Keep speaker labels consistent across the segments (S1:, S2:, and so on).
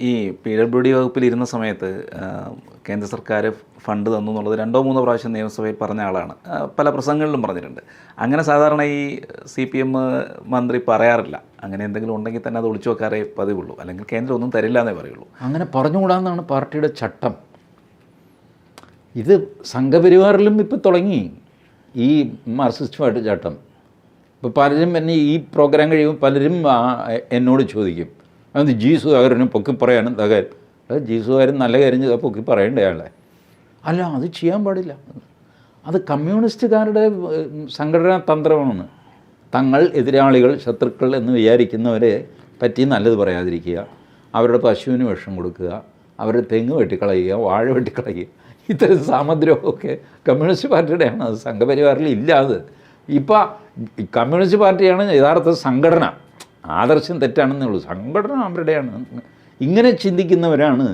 S1: ഈ P W D വകുപ്പിൽ ഇരുന്ന സമയത്ത് കേന്ദ്ര സർക്കാർ ഫണ്ട് തന്നു എന്നുള്ളത് രണ്ടോ മൂന്നോ പ്രാവശ്യം നിയമസഭയിൽ പറഞ്ഞ ആളാണ്. പല പ്രസംഗങ്ങളിലും പറഞ്ഞിട്ടുണ്ട്. അങ്ങനെ സാധാരണ ഈ സി പി എം മന്ത്രി പറയാറില്ല. അങ്ങനെ എന്തെങ്കിലും ഉണ്ടെങ്കിൽ തന്നെ അത് ഒളിച്ചു വെക്കാറേ പതിവുള്ളൂ. അല്ലെങ്കിൽ കേന്ദ്രം ഒന്നും തരില്ല എന്നേ പറയുള്ളൂ.
S2: അങ്ങനെ പറഞ്ഞുകൂടാന്നാണ് പാർട്ടിയുടെ ചട്ടം. ഇത് സംഘപരിവാറിലും ഇപ്പോൾ തുടങ്ങി. ഈ മാർസിസ്റ്റുമായിട്ട് ചട്ടം. ഇപ്പോൾ പലരും എന്നെ ഈ പ്രോഗ്രാം കഴിയുമ്പോൾ പലരും എന്നോട് ചോദിക്കും. അത് ജീസുകാരനും പൊക്കി പറയാനും എന്താ കാര്യം അത് ജീസുകാരൻ നല്ല കാര്യം ചെയ്താൽ പൊക്കി പറയണ്ടേ അയാളെ. അല്ല അത് ചെയ്യാൻ പാടില്ല. അത് കമ്മ്യൂണിസ്റ്റുകാരുടെ സംഘടനാ തന്ത്രമാണ്. തങ്ങൾ എതിരാളികൾ ശത്രുക്കൾ എന്ന് വിചാരിക്കുന്നവരെ പറ്റി നല്ലത് പറയാതിരിക്കുക. അവരുടെ പശുവിന് വിഷം കൊടുക്കുക. അവരുടെ തെങ്ങ് വെട്ടിക്കളയുക വാഴ വെട്ടിക്കളയുക. ഇത്തരം സാമദ്രമൊക്കെ കമ്മ്യൂണിസ്റ്റ് പാർട്ടിയുടെയാണ്. അത് സംഘപരിവാറിൽ അത്. ഇപ്പോൾ കമ്മ്യൂണിസ്റ്റ് പാർട്ടിയാണ് യഥാർത്ഥ സംഘടന. ആദർശം തെറ്റാണെന്നേ ഉള്ളൂ. സംഘടന അവരുടെയാണ്. ഇങ്ങനെ ചിന്തിക്കുന്നവരാണ്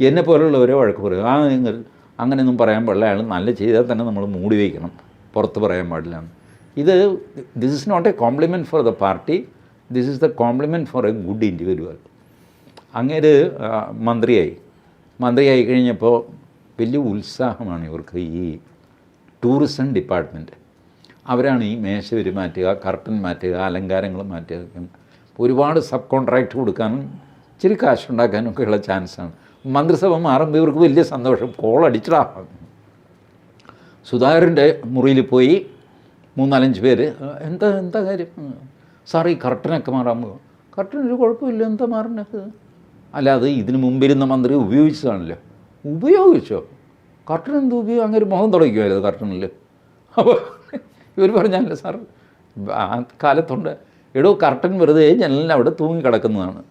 S2: എന്നെ പോലുള്ളവരെ വഴക്ക് പറയുക. ആ നിങ്ങൾ അങ്ങനെയൊന്നും പറയാൻ പാടില്ല. അയാൾ നല്ല ചെയ്താൽ തന്നെ നമ്മൾ മൂടി വയ്ക്കണം പുറത്ത് പറയാൻ പാടില്ല. ഇത് this is not a compliment for the party this is the compliment for a good individual അങ്ങേര് മന്ത്രിയായി. മന്ത്രിയായി കഴിഞ്ഞപ്പോൾ വലിയ ഉത്സാഹമാണ് ഇവർക്ക് ഈ ടൂറിസം ഡിപ്പാർട്ട്മെന്റ് അവരാണ് ഈ മേശവര് മാറ്റുക കർട്ടൻ മാറ്റുക അലങ്കാരങ്ങൾ മാറ്റുക ഒരുപാട് സബ് കോൺട്രാക്റ്റ് കൊടുക്കാനും ഇച്ചിരി കാശുണ്ടാക്കാനും ഒക്കെയുള്ള ചാൻസാണ് മന്ത്രിസഭ മാറുമ്പോൾ ഇവർക്ക് വലിയ സന്തോഷം. കോൾ അടിച്ചിടാ. സുധാകരന്റെ മുറിയിൽ പോയി മൂന്നാലഞ്ച് പേര് എന്താ എന്താ കാര്യം? "ഉം, സാർ ഈ കർട്ടനൊക്കെ പോകും കർട്ടൻ ഒരു കുഴപ്പമില്ല. എന്താ മാറണത് അല്ല അത് ഇതിന് മുമ്പിരുന്ന മന്ത്രി ഉപയോഗിച്ചതാണല്ലോ. ഉപയോഗിച്ചോ? കർട്ടൻ എന്ത് ഉപയോഗം? അങ്ങനെ ഒരു മുഖം തുടയ്ക്കുമായിരുന്നു കർട്ടനിൽ. അപ്പോൾ ഇവർ പറഞ്ഞല്ലോ സാർ ആ കാലത്തുണ്ട്. എടോ കർട്ടൻ വെറുതെ ജനലിന്റെ അവിടെ തൂങ്ങിക്കിടക്കുന്നതാണ്.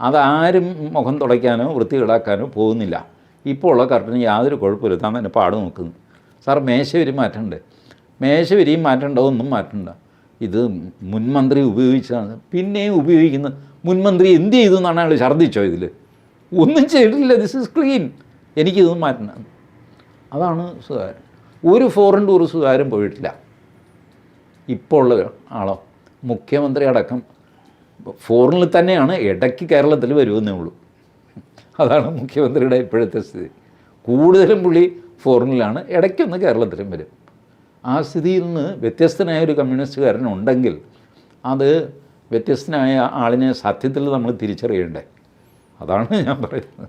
S2: അതാരും മുഖം തുടയ്ക്കാനോ വൃത്തികേടാക്കാനോ പോകുന്നില്ല. ഇപ്പോൾ ഉള്ള കർട്ടന് യാതൊരു കുഴപ്പമില്ല. താൻ തന്നെ പാട് നോക്കുന്നു. സാർ മേശവരി മാറ്റണ്ടേ? മേശവരിയും മാറ്റണ്ടോ ഒന്നും മാറ്റണ്ട. ഇത് മുൻമന്ത്രി ഉപയോഗിച്ചതാണ്. പിന്നെയും ഉപയോഗിക്കുന്ന മുൻമന്ത്രി എന്ത് ചെയ്തു എന്നാണ് അയാൾ ഛർദ്ദിച്ചോ ഇതിൽ? ഒന്നും ചെയ്തിട്ടില്ല. ദിസ് ഇസ് ക്ലീൻ എനിക്കിതൊന്നും മാറ്റണം അതാണ് സുധാകരൻ ഒരു ഫോറിൻ സുധാകരൻ പോയിട്ടില്ല. ഇപ്പോൾ ഉള്ള ആളോ? മുഖ്യമന്ത്രി അടക്കം ഫോറിനിൽ തന്നെയാണ് ഇടയ്ക്ക് കേരളത്തിൽ വരുമെന്നേ ഉള്ളൂ. അതാണ് മുഖ്യമന്ത്രിയുടെ ഇപ്പോഴത്തെ സ്ഥിതി. കൂടുതലും പുള്ളി ഫോറിനിലാണ് ഇടയ്ക്കൊന്ന് കേരളത്തിലും വരും. ആ സ്ഥിതിയിൽ നിന്ന് വ്യത്യസ്തനായ ഒരു കമ്മ്യൂണിസ്റ്റുകാരൻ ഉണ്ടെങ്കിൽ അത് വ്യത്യസ്തനായ ആളിനെ സത്യത്തിൽ നമ്മൾ തിരിച്ചറിയണ്ടേ? അതാണ് ഞാൻ പറയുന്നത്.